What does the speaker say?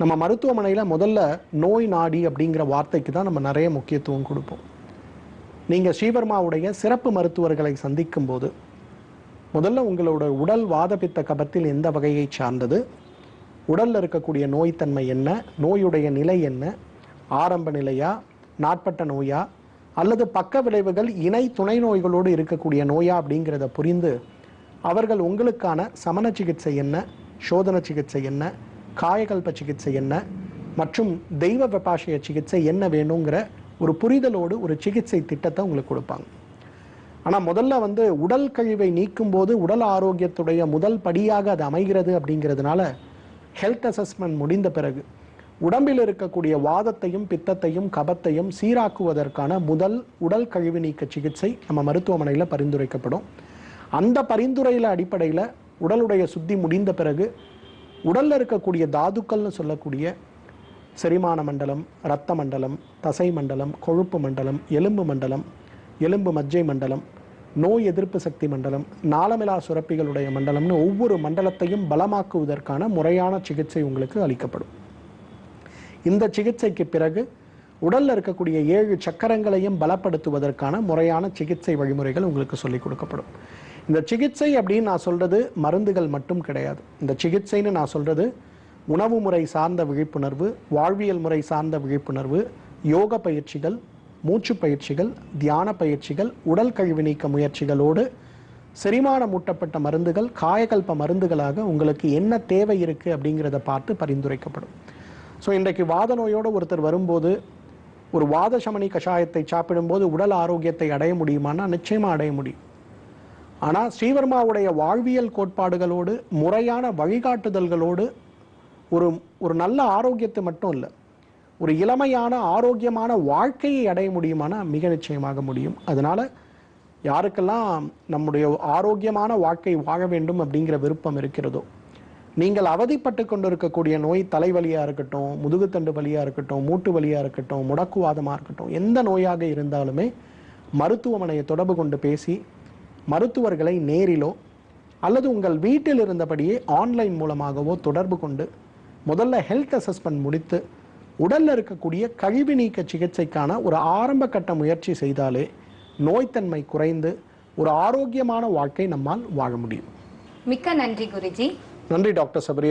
நம்ம மருத்துவமனையில் முதல்ல நோய் நாடி அப்படிங்கிற வார்த்தைக்கு தான் நம்ம நிறைய முக்கியத்துவம் கொடுப்போம். நீங்கள் ஸ்ரீவர்மாவுடைய சிறப்பு மருத்துவர்களை சந்திக்கும் போது முதல்ல உங்களோட உடல் வாதபித்த கபத்தில் எந்த வகையை சார்ந்தது? உடலில் இருக்கக்கூடிய நோய்த்தன்மை என்ன? நோயுடைய நிலை என்ன? ஆரம்ப நிலையா? நாட்பட்ட நோயா? அல்லது பக்க விளைவுகள் இணை துணை நோய்களோடு இருக்கக்கூடிய நோயா அப்படிங்கிறத புரிந்து அவர்கள் உங்களுக்கான சமண சிகிச்சை என்ன? சோதன சிகிச்சை என்ன? காயகல்ப சிகிச்சை என்ன மற்றும் தெய்வ விபாஷய சிகிச்சை என்ன வேணுங்கிற ஒரு புரிதலோடு ஒரு சிகிச்சை திட்டத்தை உங்களுக்கு கொடுப்பாங்க. ஆனால் முதல்ல வந்து உடல் கழிவை நீக்கும் போது உடல் ஆரோக்கியத்துடைய முதல் படியாக அது அமைகிறது அப்படிங்கிறதுனால ஹெல்த் அசஸ்மெண்ட் முடிந்த பிறகு உடம்பில் இருக்கக்கூடிய வாதத்தையும் பித்தத்தையும் கபத்தையும் சீராக்குவதற்கான முதல் உடல் கழிவு நீக்க சிகிச்சை நம்ம மருத்துவமனையில் பரிந்துரைக்கப்படும். அந்த பரிந்துரையில் அடிப்படையில் உடலுடைய சுத்தி முடிந்த பிறகு உடலில் இருக்கக்கூடிய தாதுக்கள்னு சொல்லக்கூடிய செரிமான மண்டலம் இரத்த மண்டலம் தசை மண்டலம் கொழுப்பு மண்டலம் எலும்பு மண்டலம் எலும்பு மஜ்ஜை மண்டலம் நோய் எதிர்ப்பு சக்தி மண்டலம் நாளமிலா சுரப்பிகளுடைய மண்டலம்னு ஒவ்வொரு மண்டலத்தையும் பலமாக்குவதற்கான முறையான சிகிச்சை உங்களுக்கு அளிக்கப்படும். இந்த சிகிச்சைக்கு பிறகு உடலில் இருக்கக்கூடிய ஏழு சக்கரங்களையும் பலப்படுத்துவதற்கான முறையான சிகிச்சை வழிமுறைகள் உங்களுக்கு சொல்லிக் கொடுக்கப்படும். இந்த சிகிச்சை அப்படின்னு நான் சொல்றது மருந்துகள் மட்டும் கிடையாது. இந்த சிகிச்சைன்னு நான் சொல்றது உணவு முறை சார்ந்த விழிப்புணர்வு வாழ்வியல் முறை சார்ந்த விழிப்புணர்வு யோக பயிற்சிகள் மூச்சு பயிற்சிகள் தியான பயிற்சிகள் உடல் கழிவு நீக்க முயற்சிகளோடு செரிமானம் ஊட்டப்பட்ட மருந்துகள் காயகல்ப மருந்துகளாக உங்களுக்கு என்ன தேவை இருக்குது அப்படிங்கிறத பார்த்து பரிந்துரைக்கப்படும். ஸோ இன்றைக்கு வாத நோயோடு ஒருத்தர் வரும்போது ஒரு வாத சமணி கஷாயத்தை சாப்பிடும்போது உடல் ஆரோக்கியத்தை அடைய முடியுமானா நிச்சயமாக அடைய முடியும். ஆனால் ஸ்ரீவர்மாவுடைய வாழ்வியல் கோட்பாடுகளோடு முறையான வழிகாட்டுதல்களோடு ஒரு ஒரு நல்ல ஆரோக்கியத்தை மட்டும் இல்லை ஒரு இளமையான ஆரோக்கியமான வாழ்க்கையை அடைய முடியுமானா மிக நிச்சயமாக முடியும். அதனால் யாருக்கெல்லாம் நம்முடைய ஆரோக்கியமான வாழ்க்கை வாழ வேண்டும் அப்படிங்கிற விருப்பம் இருக்கிறதோ நீங்கள் அவதிப்பட்டு கொண்டிருக்கக்கூடிய நோய் தலைவலியாக இருக்கட்டும் முதுகுத்தண்டு வலியாக இருக்கட்டும் மூட்டு வலியாக இருக்கட்டும் முடக்குவாதமாக இருக்கட்டும் எந்த நோயாக இருந்தாலுமே மருத்துவமனையை தொடர்பு கொண்டு பேசி மருத்துவர்களை நேரிலோ அல்லது உங்கள் வீட்டில் இருந்தபடியே ஆன்லைன் மூலமாகவோ தொடர்பு கொண்டு முதல்ல ஹெல்த் அசஸ்மெண்ட் முடித்து உடல்ல இருக்கக்கூடிய கழிவு நீக்க சிகிச்சைக்கான ஒரு ஆரம்ப கட்ட முயற்சி செய்தாலே நோய்த்தன்மை குறைந்து ஒரு ஆரோக்கியமான வாழ்க்கை நம்மால் வாழ முடியும். மிக்க நன்றி குருஜி. நன்றி டாக்டர் சபரி